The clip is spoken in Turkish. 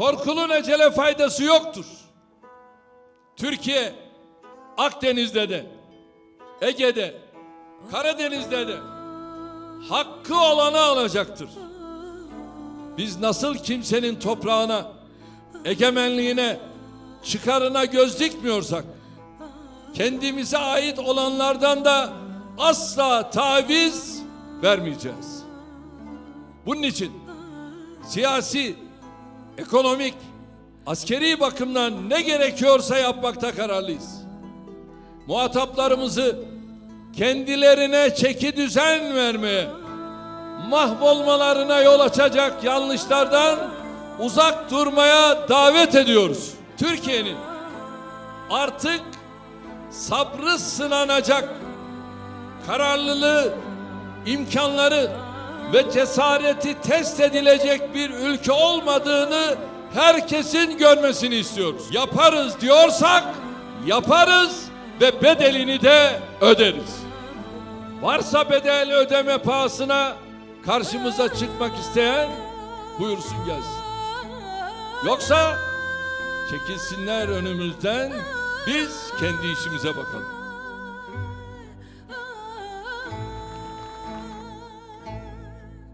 Korkulun ecele faydası yoktur. Türkiye Akdeniz'de de, Ege'de, Karadeniz'de de hakkı olanı alacaktır. Biz nasıl kimsenin toprağına, egemenliğine, çıkarına göz dikmiyorsak, kendimize ait olanlardan da asla taviz vermeyeceğiz. Bunun için siyasi, ekonomik, askeri bakımdan ne gerekiyorsa yapmakta kararlıyız. Muhataplarımızı kendilerine çeki düzen vermeye, mahvolmalarına yol açacak yanlışlardan uzak durmaya davet ediyoruz. Türkiye'nin artık sabrı sınanacak kararlılığı, imkanları ve cesareti test edilecek bir ülke olmadığını herkesin görmesini istiyoruz. Yaparız diyorsak yaparız ve bedelini de öderiz. Varsa bedel ödeme pahasına karşımıza çıkmak isteyen buyursun gelsin. Yoksa çekilsinler önümüzden biz kendi işimize bakalım.